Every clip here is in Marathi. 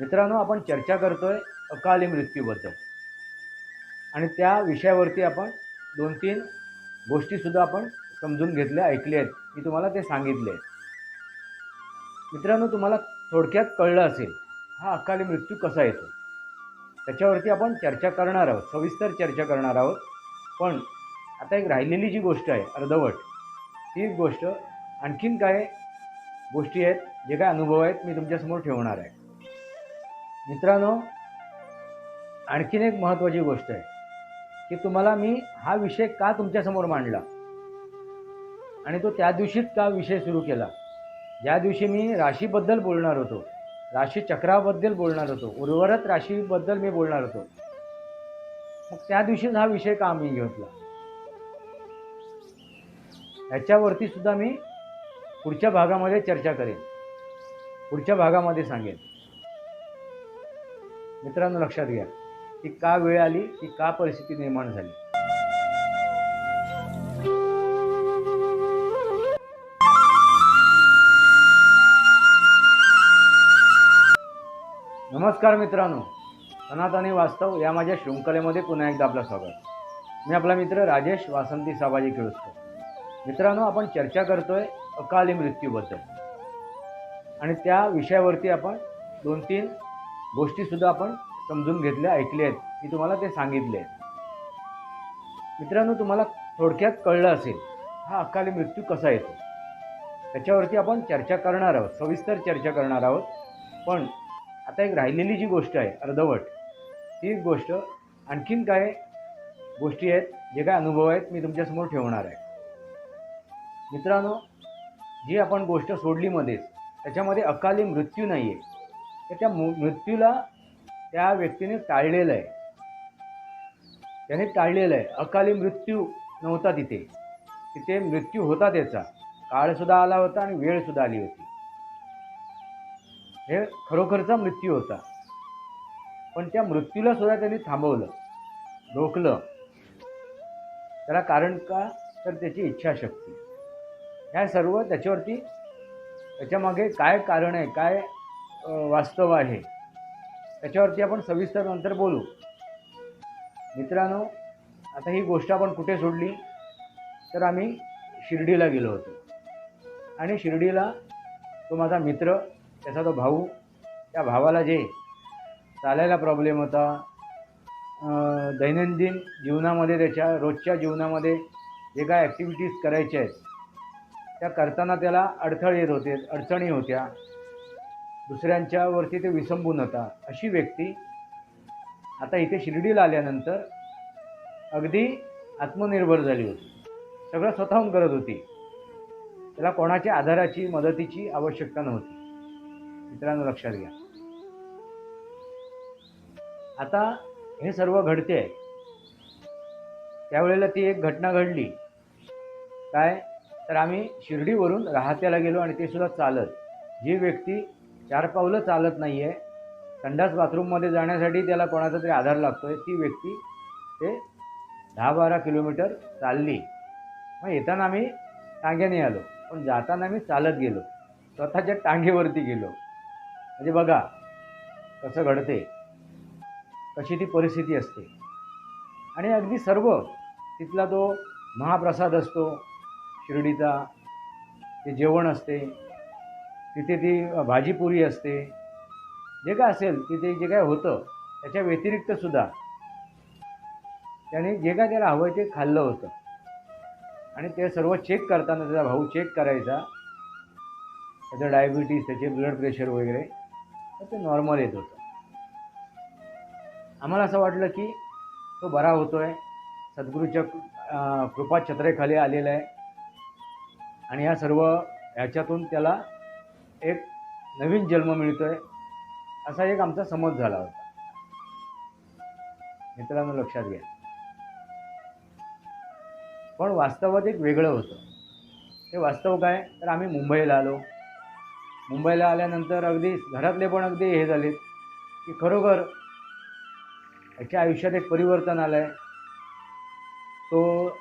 मित्रांनो आपण चर्चा करतोय अकाली मृत्यूबद्दल. आणि त्या विषयावरती आपण दोन तीन गोष्टीसुद्धा आपण समजून घेतल्या ऐकल्या आहेत. मी तुम्हाला ते सांगितले मित्रांनो तुम्हाला थोडक्यात कळलं असेल हा अकाली मृत्यू कसा येतो? त्याच्यावरती आपण चर्चा करणार आहोत सविस्तर चर्चा करणार आहोत. पण आता एक राहिलेली जी गोष्ट आहे अर्धवट ती गोष्ट आणखीन काय गोष्टी आहेत जे काय अनुभव आहेत मी तुमच्यासमोर ठेवणार आहे. मित्रांनो आणखीन एक महत्त्वाची गोष्ट आहे की तुम्हाला मी हा विषय का तुमच्यासमोर मांडला? आणि तो त्या दिवशीच का विषय सुरू केला? ज्या दिवशी मी राशीबद्दल बोलणार होतो राशी चक्राबद्दल बोलणार होतो उर्वरत राशीबद्दल मी बोलणार होतो. मग त्या दिवशीच हा विषय का मी घेतला? ह्याच्यावरती सुद्धा मी पुढच्या भागामध्ये चर्चा करेन पुढच्या भागामध्ये सांगेन. मित्रांनो लक्षात घ्या. की का वेळ आली की का परिस्थिती निर्माण झाली? नमस्कार मित्रांनो. सनातनी वास्तव या माझ्या शृंखलेमध्ये पुन्हा एकदा आपलं स्वागत. मी आपला मित्र राजेश वासंती साबाजी केळुसकर मित्रांनो आपण चर्चा करतोय अकाली मृत्यूबद्दल. आणि त्या विषयावरती आपण दोन तीन गोष्टीसुद्धा आपण समजून घेतल्या ऐकल्या आहेत. मी तुम्हाला ते सांगितले आहेत. मित्रांनो तुम्हाला थोडक्यात कळलं असेल हा अकाली मृत्यू कसा येतो? त्याच्यावरती आपण चर्चा करणार आहोत सविस्तर चर्चा करणार आहोत. पण आता एक राहिलेली जी गोष्ट आहे अर्धवट ती गोष्ट आणखीन काय गोष्टी आहेत जे काय अनुभव आहेत मी तुमच्यासमोर ठेवणार आहे. मित्रांनो जी आपण गोष्ट सोडली मध्येच त्याच्यामध्ये अकाली मृत्यू नाही आहे तर त्या मृत्यूला त्या व्यक्तीने टाळलेलं आहे. त्याने टाळलेलं आहे. अकाली मृत्यू नव्हता तिथे. तिथे मृत्यू होता त्याचा. काळसुद्धा आला होता आणि वेळसुद्धा आली होती. हे खरोखरचा मृत्यू होता. पण त्या मृत्यूला सुद्धा त्यांनी थांबवलं. रोखलं. त्याला कारण का? तर त्याची इच्छाशक्ती. ह्या सर्व त्याच्यावरती त्याच्यामागे काय कारण आहे? काय वास्तव आहे. त्याच्यावरती आपण सविस्तर नंतर बोलू. मित्रांनो आता ही गोष्ट आपण कुठे सोडली? तर आम्ही शिर्डीला गेलो होतो. आणि शिर्डीला तो माझा मित्र त्याचा तो भाऊ त्या भावाला जे चालायला प्रॉब्लेम होता दैनंदिन जीवनामध्ये त्याच्या रोजच्या जीवनामध्ये जे काय ॲक्टिव्हिटीज करायच्या आहेत त्या करताना त्याला अडथळे येत होते अडचणी होत्या. दुसऱ्यांच्यावरती ते विसंबून होता. अशी व्यक्ती आता इथे शिर्डीला आल्यानंतर अगदी आत्मनिर्भर झाली होती. सगळं स्वतःहून करत होती. त्याला कोणाच्या आधाराची मदतीची आवश्यकता नव्हती. मित्रांनो लक्षात घ्या. आता हे सर्व घडते. आहे त्यावेळेला ती एक घटना घडली. काय? तर आम्ही शिर्डीवरून राहत्याला गेलो आणि ते सुद्धा चालत. जी व्यक्ती चार पावलं चालत नाही आहे संडास बाथरूममध्ये जाण्यासाठी त्याला कोणाचा तरी आधार लागतो आहे ती व्यक्ती ते दहा बारा किलोमीटर चालली. मग येताना आम्ही टांग्याने आलो. पण जाताना आम्ही चालत गेलो. स्वतःच्या टांगेवरती गेलो. म्हणजे बघा कसं घडते. कशी ती परिस्थिती असते. आणि अगदी सर्व तिथला तो महाप्रसाद असतो. शिर्डीचा. ते जेवण असते. तिथे ती भाजीपुरी असते जे काय असेल तिथे जे काय होतं त्याच्या व्यतिरिक्तसुद्धा त्याने जे काय त्याला हवं आहे ते खाल्लं होतं. आणि ते सर्व चेक करताना त्याचा भाऊ चेक करायचा. त्याचं डायबिटीस त्याचे ब्लड प्रेशर वगैरे तर ते नॉर्मल येत होतं. आम्हाला असं वाटलं की तो बरा होतो आहे सद्गुरूच्या कृपा छत्रेखाली आलेला आहे. आणि ह्या सर्व ह्याच्यातून त्याला एक नवीन जन्म मिळतो आहे असा एक आमचा समज झाला होता. मित्रांनो लक्षात घ्या. पण वास्तवात एक वेगळं होतं. ते वास्तव काय? तर आम्ही मुंबईला आलो. मुंबईला आल्यानंतर अगदी घरातले पण अगदी हे झालेत की खरोखर याच्या आयुष्यात एक परिवर्तन आलं आहे तो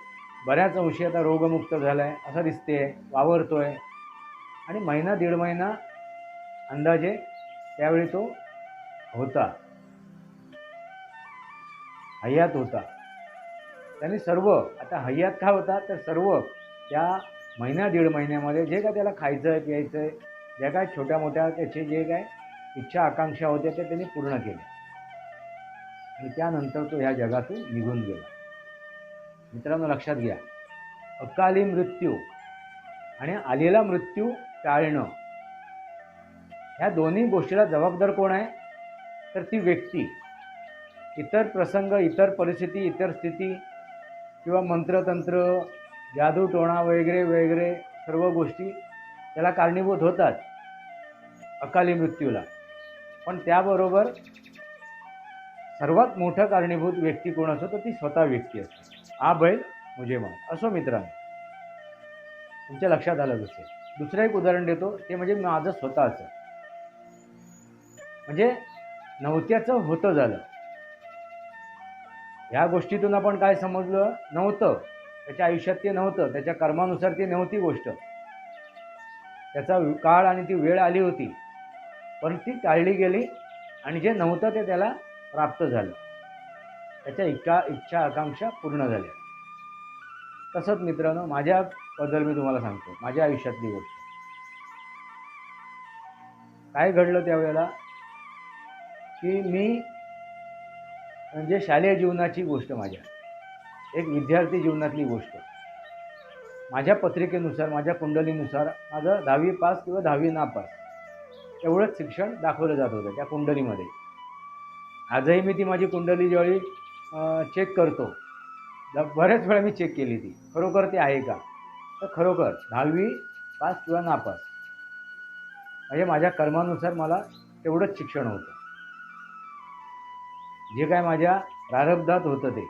बऱ्याच अंशी आता रोगमुक्त झाला आहे असं दिसते आहे वावरतो आहे आणि महिना दीड महिना अंदाजे त्यावेळी तो होता. हयात होता. त्याने सर्व आता हयात का होता? तर सर्व त्या महिना दीड महिन्यामध्ये जे काय त्याला खायचं आहे प्यायचं आहे ज्या काय छोट्या मोठ्या त्याचे जे काय इच्छा आकांक्षा होत्या त्या त्यांनी पूर्ण केल्या. आणि त्यानंतर तो ह्या जगातून निघून गेला. मित्रांनो लक्षात घ्या. अकाली मृत्यू आणि आलेला मृत्यू टाळणं. ह्या दोन्ही गोष्टीला जबाबदार कोण आहे? तर ती व्यक्ती. इतर प्रसंग इतर परिस्थिती इतर स्थिती किंवा मंत्रतंत्र जादू टोणा वगैरे वगैरे सर्व गोष्टी त्याला कारणीभूत होतात. अकाली मृत्यूला. पण त्याबरोबर सर्वात मोठं कारणीभूत व्यक्ती कोण असतो तर ती स्वतः व्यक्ती असते. आ बैल मुझे मान असो मित्रांनो. तुमच्या लक्षात आलं जसे दुसरं एक उदाहरण देतो ते म्हणजे माझं स्वतःचं. म्हणजे नव्हत्याचं होतं झालं. ह्या गोष्टीतून आपण काय समजलं? नव्हतं. त्याच्या आयुष्यात ते नव्हतं. त्याच्या कर्मानुसार ती नव्हती गोष्ट. त्याचा काळ आणि ती वेळ आली होती. पण ती टाळली गेली आणि जे नव्हतं ते त्याला प्राप्त झालं. त्याच्या इच्छा इच्छा आकांक्षा पूर्ण झाल्या. तसंच मित्रांनो माझ्याबद्दल मी तुम्हाला सांगतो. माझ्या आयुष्यातली गोष्ट. काय घडलं त्यावेळेला? की मी म्हणजे शालेय जीवनाची गोष्ट माझ्या. एक विद्यार्थी जीवनातली गोष्ट. माझ्या पत्रिकेनुसार माझ्या कुंडलीनुसार माझं दहावी पास किंवा दहावी नापास एवढंच शिक्षण दाखवलं जात होतं त्या कुंडलीमध्ये. आजही मी ती माझी कुंडली ज्यावेळी चेक करतो बऱ्याच वेळा मी चेक केली ती. खरोखर ती आहे का? तर खरोखर दहावी पास किंवा नापास म्हणजे माझ्या कर्मानुसार मला तेवढंच शिक्षण होतं. जे काय माझ्या प्रारब्धात होतं ते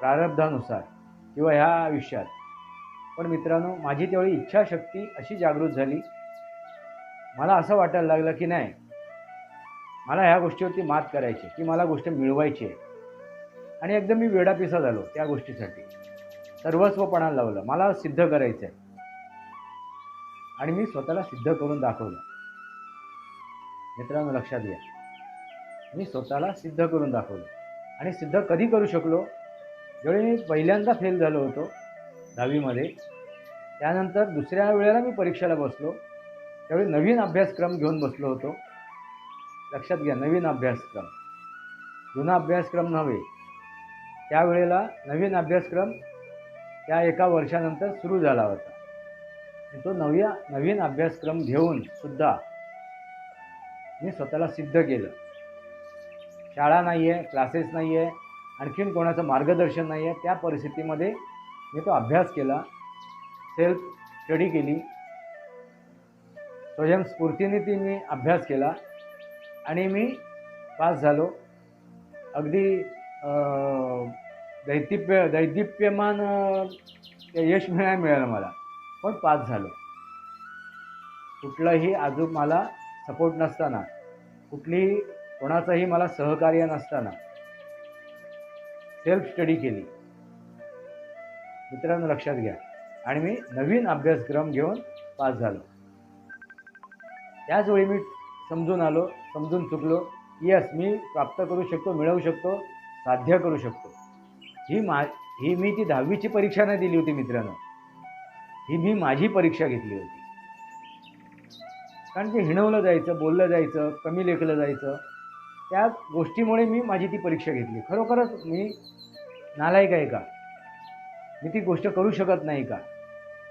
प्रारब्धानुसार किंवा ह्या आयुष्यात. पण मित्रांनो माझी तेवढी इच्छाशक्ती अशी जागृत झाली. मला असं वाटायला लागलं की नाही मला ह्या गोष्टीवरती मात करायची की मला गोष्ट मिळवायची आहे. आणि एकदम मी वेडापिसा झालो त्या गोष्टीसाठी. सर्वस्वपणा लावलं. मला सिद्ध करायचं आहे आणि मी स्वतःला सिद्ध करून दाखवलं. मित्रांनो लक्षात घ्या. मी स्वतःला सिद्ध करून दाखवलं. आणि सिद्ध कधी करू शकलो? ज्यावेळी मी पहिल्यांदा फेल झालो होतो दहावीमध्ये त्यानंतर दुसऱ्या वेळेला मी परीक्षेला बसलो. त्यावेळी नवीन अभ्यासक्रम घेऊन बसलो होतो. लक्षात घ्या नवीन अभ्यासक्रम. जुना अभ्यासक्रम नव्हे. त्यावेळेला नवीन अभ्यासक्रम त्या एका वर्षानंतर सुरू झाला होता. तो नव्या नवीन अभ्यासक्रम घेऊन सुद्धा मी स्वतःला सिद्ध केलं. शाळा नाही आहे क्लासेस नाही आहे आणखीन कोणाचं मार्गदर्शन नाही आहे त्या परिस्थितीमध्ये मी तो अभ्यास केला. सेल्फ स्टडी केली. स्वयंस्फूर्तीने ती मी अभ्यास केला. आणि मी पास झालो. अगदी दैदिप्य दैदिप्यमान यश मिळायला मिळालं मला. पण पास झालो. कुठलंही अजून मला सपोर्ट नसताना कुठलीही कोणाचंही मला सहकार्य नसताना सेल्फ स्टडी केली. मित्रांनो लक्षात घ्या. आणि मी नवीन अभ्यासक्रम घेऊन पास झालो. त्याचवेळी मी समजून आलो समजून चुकलो. यस मी प्राप्त करू शकतो मिळवू शकतो साध्य करू शकतो. ही मा ही मी ती दहावीची परीक्षा नाही दिली होती मित्रांनो. ही मी माझी परीक्षा घेतली होती. कारण ते हिणवलं जायचं बोललं जायचं कमी लेखलं जायचं त्या गोष्टीमुळे मी माझी ती परीक्षा घेतली. खरोखरच मी नालायक आहे का? मी ती गोष्ट करू शकत नाही का?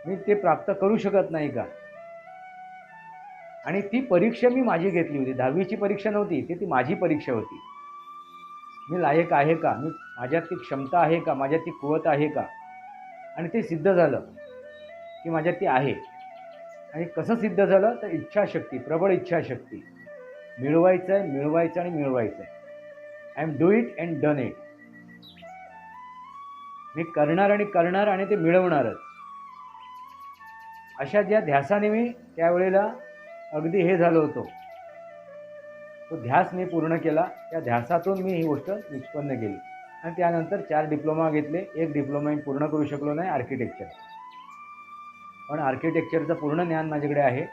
मी ते प्राप्त करू शकत नाही का? आणि ती परीक्षा मी माझी घेतली होती. दहावीची परीक्षा नव्हती ती ती माझी परीक्षा होती. मी लायक आहे का? मी माझ्यात ती क्षमता आहे का? माझ्यात ती कुवत आहे का? आणि ते सिद्ध झालं की माझ्यात ती आहे. आणि कसं सिद्ध झालं? तर इच्छाशक्ती प्रबळ इच्छाशक्ती. मिळवायचं आहे मिळवायचं आणि मिळवायचं आहे I am do it and done it मी करणार आणि करणार आणि ते मिळवणारच. अशा ज्या ध्यासाने मी त्यावेळेला अगदी हे झालो होतो. तो ध्यास मी पूर्ण केला. त्या ध्यासातून मी ही गोष्ट निष्पन्न केली. आणि त्यानंतर चार डिप्लोमा घेतले. एक डिप्लोमा मी पूर्ण करू शकलो नाही आर्किटेक्चर पण आर्किटेक्चरचं पूर्ण ज्ञान माझ्याकडे आहे.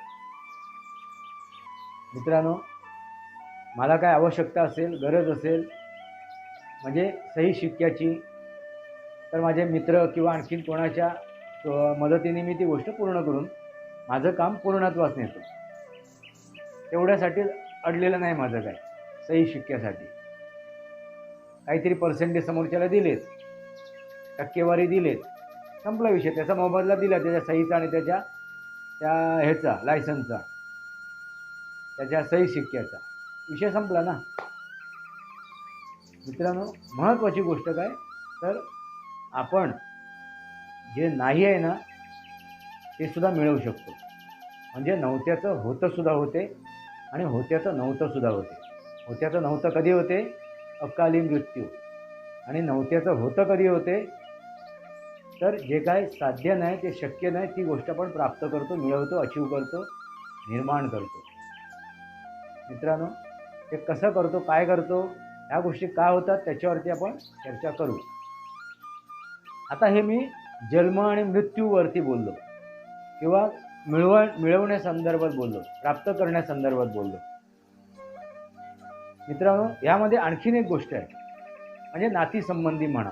मित्रांनो मला काय आवश्यकता असेल गरज असेल म्हणजे सही शिक्क्याची तर माझे मित्र किंवा आणखीन कोणाच्या मदतीने मी ती गोष्ट पूर्ण करून माझं काम पूर्णत्वास नेतो. तेवढ्यासाठी अडलेलं नाही माझं काय? सही शिक्क्यासाठी. काहीतरी पर्सेंटेज समोरच्याला दिलेत. टक्केवारी दिलेत. संपला विषय. त्याचा मोबदला दिला त्याच्या सहीचा आणि त्याच्या त्या ह्याचा लायसनचा त्याच्या सही शिक्क्याचा. विषय संपला ना? मित्रांनो महत्त्वाची गोष्ट काय? तर आपण जे नाही आहे ना ते सुद्धा मिळवू शकतो. म्हणजे नव्हत्याचं होतंसुद्धा होते. आणि होत्याचं नव्हतं सुद्धा होते. होत्याचं नव्हतं कधी होते? अकाली मृत्यू. आणि नव्हत्याचं होतं कधी होते? तर जे काय साध्य नाही ते शक्य नाही ती गोष्ट आपण प्राप्त करतो मिळवतो अचीव करतो निर्माण करतो. मित्रांनो ते कसं करतो काय करतो ह्या गोष्टी काय होतात त्याच्यावरती आपण चर्चा करू. आता हे मी जन्म आणि मृत्यूवरती बोललो. किंवा मिळव मिळवण्यासंदर्भात बोललो प्राप्त करण्यासंदर्भात बोललो. मित्रांनो यामध्ये आणखीन एक गोष्ट आहे. म्हणजे नातीसंबंधी म्हणा.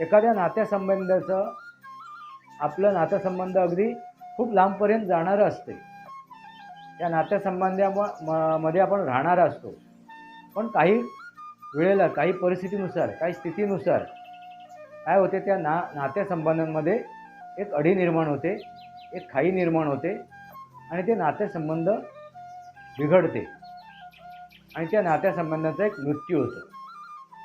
एखाद्या नात्यासंबंधाचं आपलं नातासंबंध अगदी खूप लांबपर्यंत जाणारं असते. त्या नात्यासंबंधा मध्ये आपण राहणारा असतो. पण काही वेळेला काही परिस्थितीनुसार काही स्थितीनुसार काय होते त्या ना नात्यासंबंधांमध्ये एक अडी निर्माण होते. एक खाई निर्माण होते आणि ते नातेसंबंध बिघडते. आणि त्या नात्यासंबंधाचा एक मृत्यू होतो.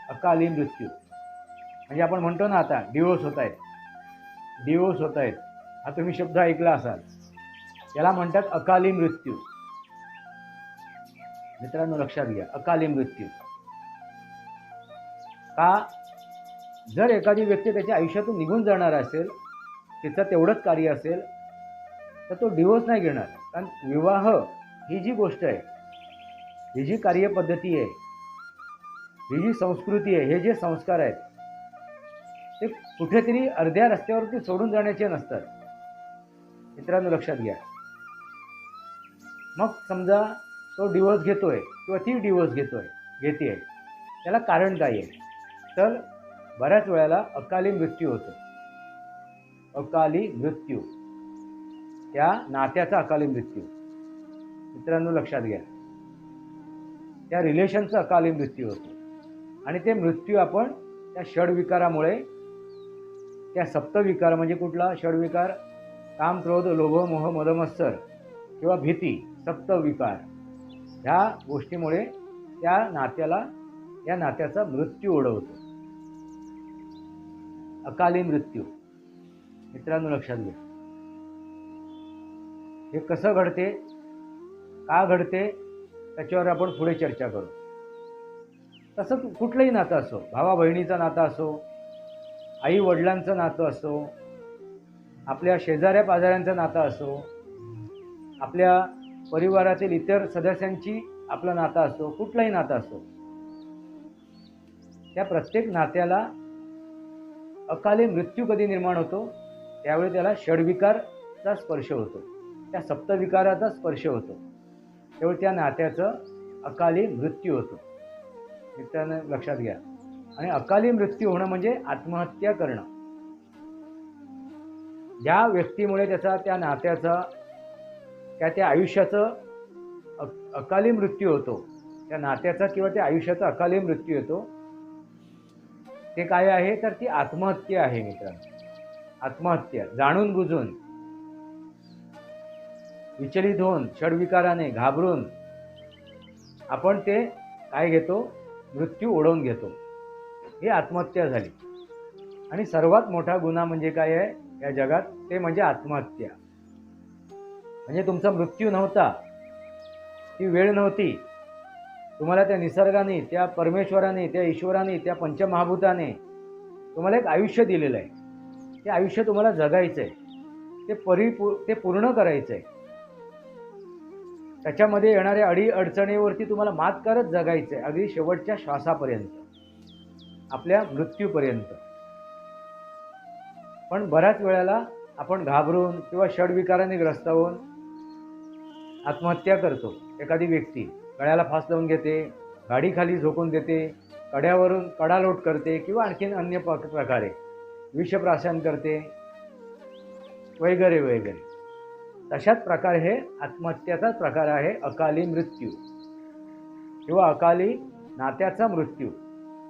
अकाली मृत्यू. म्हणजे आपण म्हणतो ना आता डिवोर्स होत आहेत. डिवोर्स होत आहेत. हा तुम्ही शब्द ऐकला असाल. याला म्हणतात अकाली मृत्यू. मित्रांनो लक्षात घ्या अकाली मृत्यू. का? जर एखादी व्यक्ती त्याच्या आयुष्यातून निघून जाणार असेल तिचं तेवढंच कार्य असेल तर तो डिवोर्स नाही घेणार. कारण विवाह ही जी गोष्ट आहे ही जी कार्यपद्धती आहे ही जी संस्कृती आहे हे जे संस्कार आहेत ते कुठेतरी अर्ध्या रस्त्यावरती सोडून जाण्याचे नसतात. मित्रांनो लक्षात घ्या. मग समजा तो डिवोर्स घेतोय किंवा ती डिवोर्स घेतोय घेते त्याला कारण काय आहे? तर बऱ्याच वेळेला अकाली मृत्यू होतो. अकाली मृत्यू. त्या नात्याचा अकाली मृत्यू. मित्रांनो लक्षात घ्या. त्या रिलेशनचा अकाली मृत्यू होतो. आणि ते मृत्यू आपण त्या षडविकारामुळे त्या सप्तविकार म्हणजे कुठला? षडविकार काम क्रोध लोभ मोह मदमत्सर किंवा भीती सप्तविकार. ह्या गोष्टीमुळे त्या नात्याला या नात्याचा मृत्यू ओढवतो. अकाली मृत्यू. मित्रांनो लक्षात घ्या. हे कसं घडते का घडते त्याच्यावर आपण पुढे चर्चा करू. तसं कुठलंही नातं असो भावा बहिणीचं नातं असो आई वडिलांचं नातं असो आपल्या शेजाऱ्या पाजाऱ्यांचं नातं असो आपल्या परिवारातील इतर सदस्यांची आपलं नातं असो कुठलंही नातं असो त्या प्रत्येक नात्याला अकाली मृत्यू कधी निर्माण होतो त्यावेळी त्याला षडविकारचा स्पर्श होतो. त्या सप्तविकाराचा स्पर्श होतो. तेव्हा त्या नात्याचं अकाली मृत्यू होतो. मित्रांनो लक्षात घ्या. आणि अकाली मृत्यू होणं म्हणजे आत्महत्या करणं. ज्या व्यक्तीमुळे त्याचा त्या नात्याचा त्या त्या आयुष्याचं अ- अकाली मृत्यू होतो त्या नात्याचा किंवा त्या आयुष्याचा अकाली मृत्यू होतो ते काय आहे? तर ती आत्महत्या आहे मित्रांनो. आत्महत्या जाणून बुजून विचलित होऊन षडविकाराने घाबरून आपण ते काय घेतो? मृत्यू ओढवून घेतो. ही आत्महत्या झाली. आणि सर्वात मोठा गुन्हा म्हणजे काय आहे? या जगात ते म्हणजे आत्महत्या. म्हणजे तुमचा मृत्यू नव्हता. ती वेळ नव्हती. तुम्हाला त्या निसर्गाने त्या परमेश्वराने त्या ईश्वराने त्या पंचमहाभूताने तुम्हाला एक आयुष्य दिलेलं आहे. ते आयुष्य तुम्हाला जगायचं आहे ते परिपू ते पूर्ण करायचं आहे त्याच्यामध्ये येणाऱ्या अडी अडचणीवरती तुम्हाला मात करत जगायचं आहे अगदी शेवटच्या श्वासापर्यंत. आपल्या मृत्यूपर्यंत. पण बऱ्याच वेळेला आपण घाबरून किंवा षडविकाराने ग्रस्त होऊन आत्महत्या करतो. एखादी व्यक्ती गळ्याला फास लावून घेते गाडीखाली झोकून देते कड्यावरून कडालोट करते किंवा आणखीन अन्य प- प्रकारे विषप्राशन करते. वगैरे वगैरे. तशाच प्रकारे हे आत्महत्याचाच प्रकार आहे अकाली मृत्यू. किंवा अकाली नात्याचा मृत्यू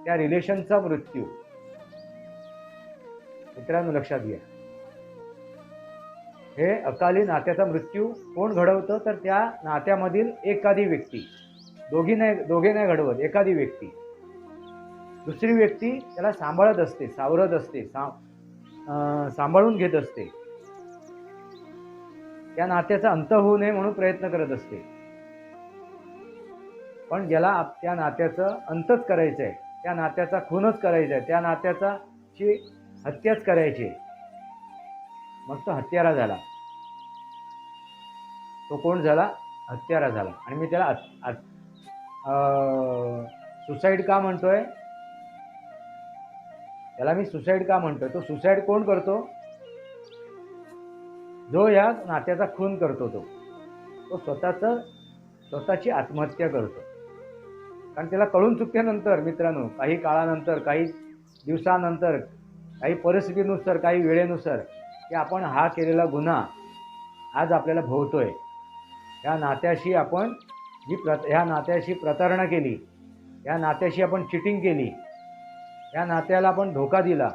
त्या रिलेशनचा मृत्यू. मित्रांनो लक्षात घ्या. हे अकाली नात्याचा मृत्यू कोण घडवतं? तर त्या नात्यामधील एखादी व्यक्ती. दोघी नाही दोघे नाही घडवत एखादी व्यक्ती. दुसरी व्यक्ती त्याला सांभाळत असते सावरत असते सा सांभाळून घेत असते. त्या नात्याचा अंत होऊ नये म्हणून प्रयत्न करत असते. पण ज्याला त्या नात्याचं अंतच करायचं आहे त्या नात्याचा खूनच करायचा आहे त्या नात्याचा ची हत्याच करायची आहे. मग तो हत्यारा झाला. तो कोण झाला? हत्यारा झाला. आणि मी त्याला सुसाईड का म्हणतोय? त्याला मी सुसाईड का म्हणतोय? तो सुसाईड कोण करतो? जो या नात्याचा खून करतो तो. तो स्वतःचं स्वतःची आत्महत्या करतो. कारण त्याला कळून चुकल्यानंतर मित्रांनो काही काळानंतर काही दिवसानंतर काही परिस्थितीनुसार काही वेळेनुसार की आपण हा केलेला गुन्हा आज आपल्याला भोवतोय. या नात्याशी आपण जी प्र ह्या नात्याशी प्रतारणा केली या नात्याशी आपण चिटिंग केली या नात्याला आपण धोका दिला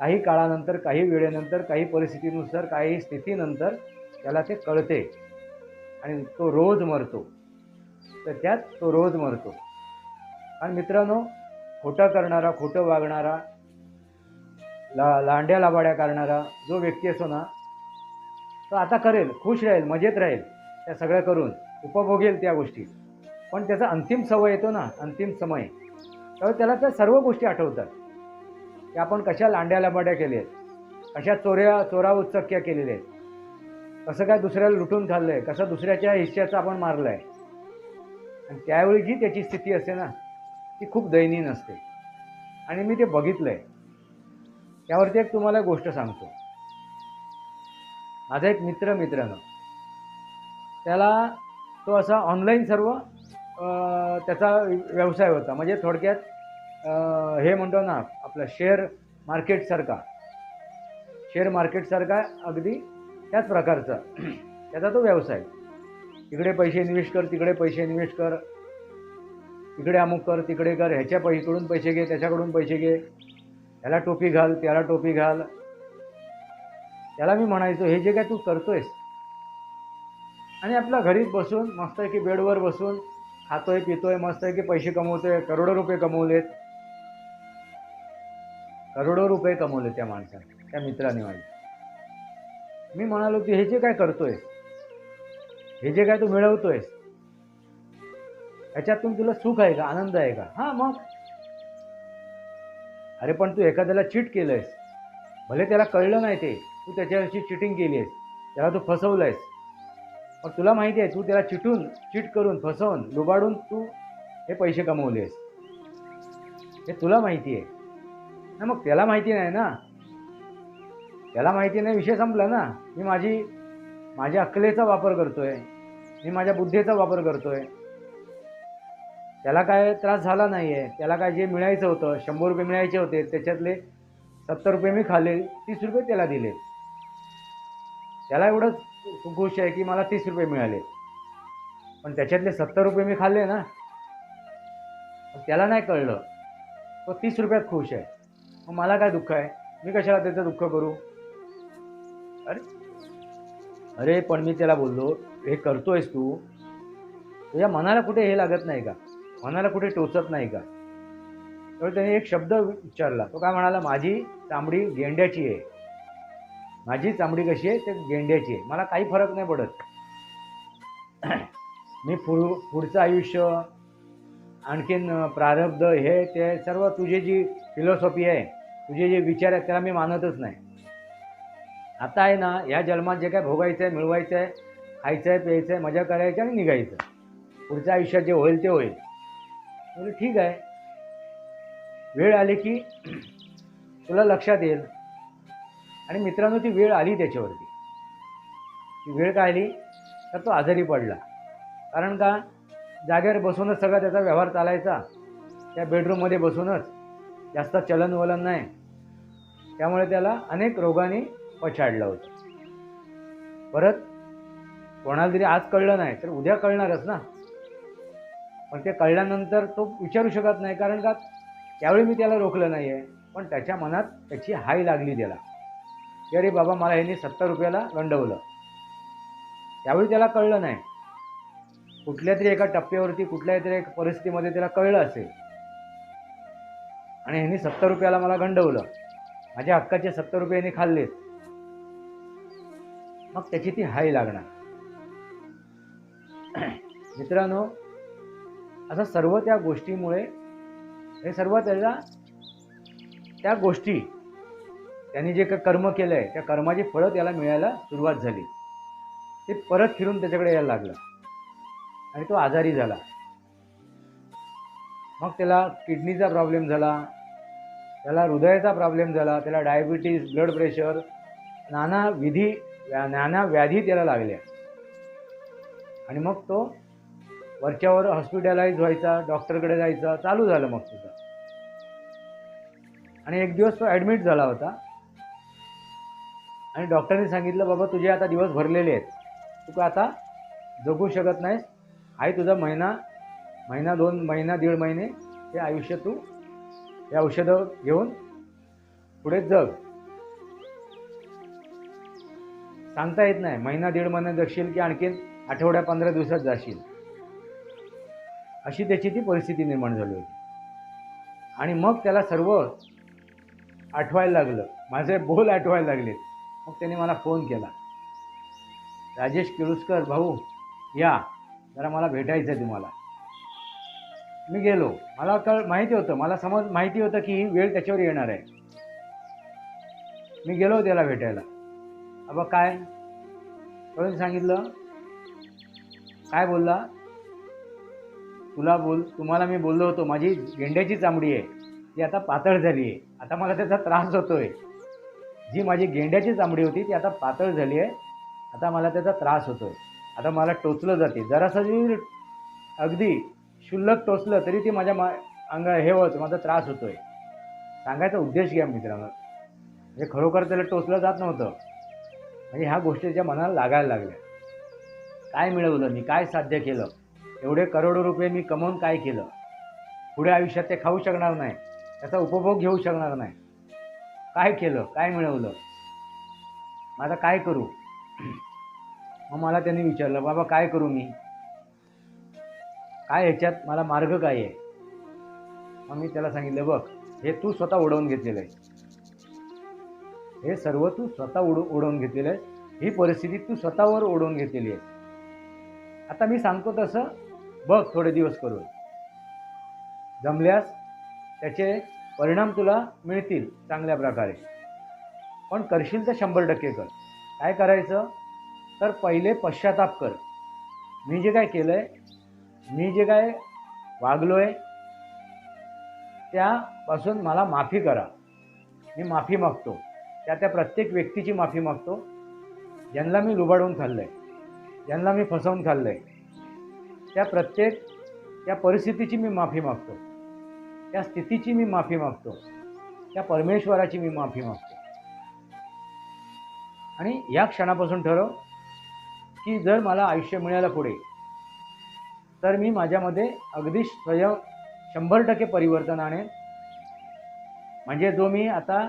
काही काळानंतर काही वेळेनंतर काही परिस्थितीनुसार काही स्थितीनंतर त्याला ते कळते. आणि तो रोज मरतो. तर त्यात तो रोज मरतो. आणि मित्रांनो खोटं करणारा खोटं वागणारा ला लांड्या लाबाड्या करणारा जो व्यक्ती असतो ना तो आता करेल खुश राहील मजेत राहील त्या सगळ्या करून उपभोगेल त्या गोष्टी. पण त्याचा अंतिम सवय येतो ना अंतिम समय. तेव्हा त्याला त्या सर्व गोष्टी आठवतात. की आपण कशा लांड्या लांबाड्या केल्या आहेत? कशा चोऱ्या चोरा उच्चक्या केलेल्या आहेत? कसं काय दुसऱ्याला लुटून खाल्लं आहे कसं दुसऱ्याच्या हिश्श्याचं आपण मारलं आहे आणि त्यावेळी जी त्याची स्थिती असते ना ती खूप दयनीय नसते. आणि मी ते बघितलं आहे त्यावरती एक तुम्हाला गोष्ट सांगतो. माझा एक मित्र मित्रानं त्याला तो असा ऑनलाईन सर्व त्याचा व्यवसाय होता. म्हणजे थोडक्यात हे म्हणतो ना आपलं शेअर मार्केटसारखा शेअर मार्केटसारखा अगदी त्याच प्रकारचा. त्याचा तो व्यवसाय. इकडे पैसे इन्व्हेस्ट कर तिकडे पैसे इन्व्हेस्ट कर. इकडे अमुक कर तिकडे कर. ह्याच्या पैकडून पैसे घे त्याच्याकडून पैसे घे. ह्याला टोपी घाल त्याला टोपी घाल. त्याला मी म्हणायचो हे जे काय तू करतोयस आणि आपल्या घरीच बसून मस्त की बेडवर बसून खातोय पितोय मस्त की पैसे कमवतोय करोडो रुपये कमवलेत करोडो रुपये कमवले त्या माणसाने त्या मित्राने माझ्या मी म्हणालो की हे जे काय करतोय हे जे काय तू मिळवतोयस ह्याच्यातून तुला सुख आहे का आनंद आहे का? हां मग. अरे पण तू एखाद्याला चीट केलंयस. भले त्याला कळलं नाही ते तू त्याच्याशी चिटिंग केली आहेस त्याला तू फसवलंयस. मग तुला माहिती आहे तू त्याला चिटून चीट करून फसवून लुबाडून तू हे पैसे कमवलेस. हे तुला माहिती आहे. ना मग त्याला माहिती नाही ना. त्याला माहिती नाही विषय संपला ना. मी माझी माझ्या अक्कलेचा वापर करतोय. मी माझ्या बुद्धीचा वापर करतोय. त्याला काय त्रास झाला नाही आहे त्याला काय जे मिळायचं होतं शंभर रुपये मिळायचे होते त्याच्यातले सत्तर रुपये मी खाल्ले तीस रुपये त्याला दिले. त्याला एवढंच खुश आहे की मला तीस रुपये मिळाले. पण त्याच्यातले सत्तर रुपये मी खाल्ले ना. त्याला नाही कळलं. तो तीस रुपयात खुश आहे. मग मला काय दुःख आहे? मी कशाला त्याचं दुःख करू? अरे अरे पण मी त्याला बोललो हे करतोयस तू? तुझ्या मनाला कुठे हे लागत नाही का? मनाला कुठे टोचत नाही का? तर त्याने एक शब्द विचारला. तो काय म्हणाला माझी चामडी गेंड्याची आहे. माझी चामडी कशी आहे? ते गेंड्याची आहे. मला काही फरक नाही पडत. मी पुढ पुढचं आयुष्य आणखीन प्रारब्ध हे ते सर्व तुझी जी फिलॉसॉफी आहे तुझे जे विचार आहेत त्याला मी मानतच नाही. आता आहे ना ह्या जन्मात जे काय भोगायचं आहे मिळवायचं आहे खायचं आहे प्यायचं आहे मजा करायची आणि निघायचं. पुढच्या आयुष्यात जे होईल ते होईल. म्हणजे ठीक आहे. वेळ आली की तुला लक्षात येईल. आणि मित्रांनो ती वेळ आली त्याच्यावरती. ती वेळ काय आली? तर तो आजारी पडला. कारण का? जागेवर बसूनच सगळा त्याचा व्यवहार चालायचा. त्या बेडरूममध्ये बसूनच. जास्त चलनवलन नाही. त्यामुळे त्याला अनेक रोगांनी पछाडलं होतं. परत कोणाला तरी आज कळलं नाही तर उद्या कळणारच ना. पण ते कळल्यानंतर तो विचारू शकत नाही कारण का त्यावेळी मी त्याला रोखलं नाही आहे पण त्याच्या मनात त्याची हाय लागली त्याला. की अरे बाबा मला ह्यांनी सत्तर रुपयाला गंडवलं. त्यावेळी त्याला कळलं नाही. कुठल्या तरी एका टप्प्यावरती कुठल्या तरी एका परिस्थितीमध्ये त्याला कळलं असेल. आणि ह्यांनी सत्तर रुपयाला मला गंडवलं. माझ्या हक्काचे सत्तर रुपयाने खाल्लेत. मग त्याची ती हाय लागणार. मित्रांनो असं सर्व त्या गोष्टीमुळे हे सर्व त्याला त्या गोष्टी त्यांनी जे काही कर्म केलं आहे त्या कर्माची फळं त्याला मिळायला सुरुवात झाली. ते परत फिरून त्याच्याकडे यायला लागलं. आणि तो आजारी झाला. मग त्याला किडनीचा प्रॉब्लेम झाला. त्याला हृदयाचा प्रॉब्लेम झाला त्याला डायबिटीज ब्लड प्रेशर नाना विधी नाना व्याधी त्याला लागल्या. आणि मग तो वरच्यावर हॉस्पिटलाइज व्हायचा डॉक्टरकडे जायचा चालू झालं मग तुझं. आणि एक दिवस तो ॲडमिट झाला होता. आणि डॉक्टरने सांगितलं बाबा तुझे आता दिवस भरलेले आहेत. तू का आता जगू शकत नाहीस. आहे तुझा महिना महिना दोन महिना दीड महिने ते आयुष्य तू हे औषधं घेऊन पुढे जग. सांगता येत नाही. महिना दीड महिना जगशील की आणखीन आठवड्या पंधरा दिवसात जाशील. अशी त्याची ती परिस्थिती निर्माण झाली होती. आणि मग त्याला सर्व आठवायला लागलं. माझे बोल आठवायला लागले. मग त्याने मला फोन केला. राजेश किरुस्कर भाऊ या. जरा मला भेटायचं आहे तुम्हाला. मी गेलो. मला कळ माहिती होतं मला समज माहिती होतं की ही वेळ त्याच्यावर येणार आहे. मी गेलो त्याला भेटायला. अबा काय? कळून सांगितलं? काय बोलला? तुला बोल तुम्हाला मी बोललो होतो माझी गेंड्याची चामडी आहे. ती आता पातळ झाली आहे. आता मला त्याचा त्रास होतो आहे जी माझी गेंड्याची चामडी होती ती आता पातळ झाली आहे. आता मला त्याचा त्रास होतोय. आता मला टोचलं जाते. जरासं जी अगदी क्षुल्लक टोचलं तरी ती माझ्या मा अंगा हे होत माझा त्रास होतोय. सांगायचा उद्देश घ्या मित्रांनो. म्हणजे खरोखर त्याला टोचलं जात नव्हतं. म्हणजे ह्या गोष्टीच्या मनाला लागायला लागल्या. काय मिळवलं मी काय साध्य केलं? एवढे करोडो रुपये मी कमवून काय केलं? पुढे आयुष्यात ते खाऊ शकणार नाही. त्याचा उपभोग घेऊ शकणार नाही. काय केलं काय मिळवलं? माझा काय करू? मग मला त्यांनी विचारलं बाबा काय करू मी? काय ह्याच्यात मला मार्ग काय आहे? मग मी त्याला सांगितलं बघ हे तू स्वतः उडवून घेतलेलं आहे. हे सर्व तू स्वतः उड उडवून घेतलेलं आहे. ही परिस्थिती तू स्वतःवर ओढवून घेतलेली आहे. आता मी सांगतो तसं बघ थोडे दिवस करून. जमल्यास त्याचे परिणाम तुला मिळतील चांगल्या प्रकारे. पण करशील तर शंभर टक्के कर. काय करायचं? तर पहिले पश्चाताप कर. मी जे काय केलं आहे मी जे काय वागलो आहे त्यापासून मला माफी करा. मी माफी मागतो. त्या त्या प्रत्येक व्यक्तीची माफी मागतो. ज्यांना मी लुबाडून खाल्लं आहे ज्यांना मी फसवून खाल्लं आहे त्या प्रत्येक त्या परिस्थितीची मी माफी मागतो. त्या स्थितीची मी माफी मागतो. त्या परमेश्वराची मी माफी मागतो. आणि या क्षणापासून ठरव की जर मला आयुष्य मिळालं पुढे तर मी माझ्यामध्ये अगदी स्वयं शंभर टक्के परिवर्तन आणेन. म्हणजे जो मी आता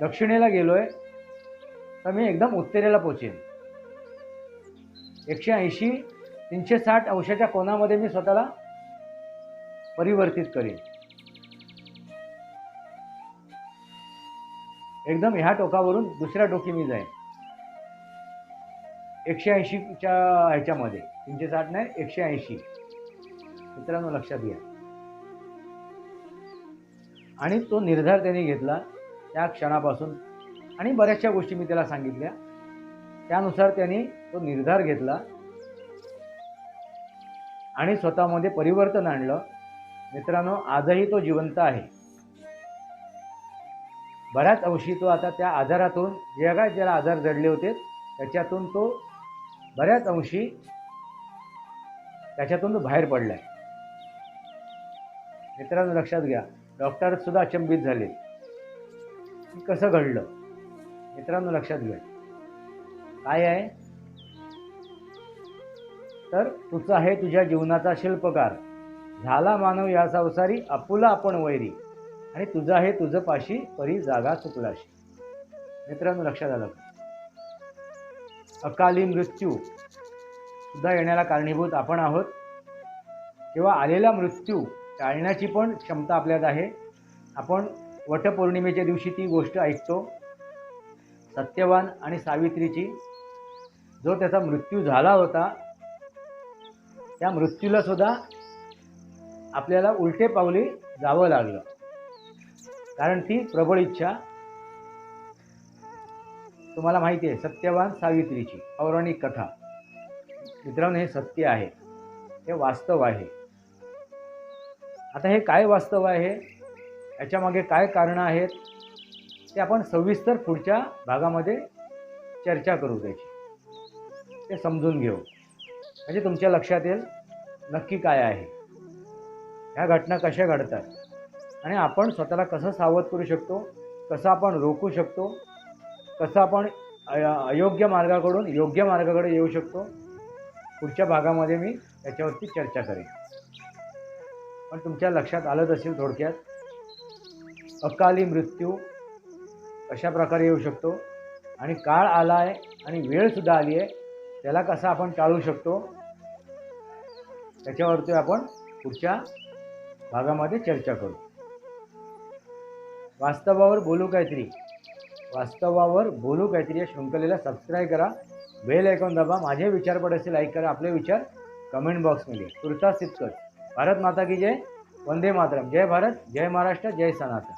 दक्षिणेला गेलो आहे तर मी एकदम उत्तरेला पोचेन. एकशे ऐंशी तीनशे साठ अंशाच्या कोणामध्ये मी स्वतःला परिवर्तित करेन. एकदम ह्या टोकावरून दुसऱ्या टोकी मी जाईन. एकशे ऐंशीच्या ह्याच्यामध्ये. तीनशे साठ नाही एकशे ऐंशी. मित्रांनो लक्षात घ्या. आणि तो निर्धार त्याने घेतला त्या क्षणापासून. आणि बऱ्याचशा गोष्टी मी त्याला सांगितल्या. त्यानुसार त्यांनी तो निर्धार घेतला. आणि स्वतःमध्ये परिवर्तन आणलं. मित्रांनो आजही तो जिवंत आहे. बऱ्याच अंशी तो आता त्या आजारातून जे काय त्याला आजार जडले होते त्याच्यातून तो बऱ्याच अंशी त्याच्यातून तो बाहेर पडलाय. मित्रांनो लक्षात घ्या. डॉक्टर सुद्धा अचंबित झाले. कसं घडलं? मित्रांनो लक्षात घ्या. काय आहे? तर तुझं आहे तुझ्या जीवनाचा शिल्पकार. झाला मानव या संसारी आपुला आपण वैरी. आणि तुझं आहे तुझं पाशी परी जागा चुकलाशी. मित्रांनो लक्षात आलं अकाली मृत्यू. सुद्धा येण्याला कारणीभूत आपण आहोत. किंवा आलेला मृत्यू टाळण्याची पण क्षमता आपल्यात आहे. आपण वटपौर्णिमेच्या दिवशी ती गोष्ट ऐकतो. सत्यवान आणि सावित्रीची. जो त्याचा मृत्यू झाला होता त्या मृत्यूला सुद्धा आपल्याला उलटे पावली जावं लागलं. कारण ती प्रबळ इच्छा. तुम्हाला माहिती आहे सत्यवान सावित्रीची पौराणिक कथा. मित्रांनो हे सत्य आहे. हे वास्तव आहे. आता हे काय वास्तव आहे? याच्यामागे काय कारणं आहेत? ते आपण सविस्तर पुढच्या भागामध्ये चर्चा करू त्याची. ते समजून घेऊ. म्हणजे तुमच्या लक्षात येईल नक्की काय आहे. ह्या घटना कशा घडतात? आणि आपण स्वतःला कसं सावध करू शकतो? कसं आपण रोखू शकतो? कसं आपण अयोग्य मार्गाकडून योग्य मार्गाकडे येऊ शकतो? पुढच्या भागामध्ये मी त्याच्यावरती चर्चा करेन. पण तुमच्या लक्षात आलंच असेल थोडक्यात अकाली मृत्यू कशा प्रकारे येऊ शकतो आणि काळ आला आहे आणि वेळसुद्धा आली आहे त्याला कसा आपण टाळू शकतो त्याच्यावरती आपण पुढच्या भागामध्ये चर्चा करू. वास्तवावर बोलू काहीतरी. वास्तवावर बोलू काहीतरी या शृंखलेला सबस्क्राईब करा. बेल ऐकून दाबा माझे विचार पड असतील लाईक करा. आपले विचार कमेंट बॉक्समध्ये तुर्तास तितकंच. भारत माता की जय. वंदे मातरम. जय भारत जय महाराष्ट्र जय सनातन.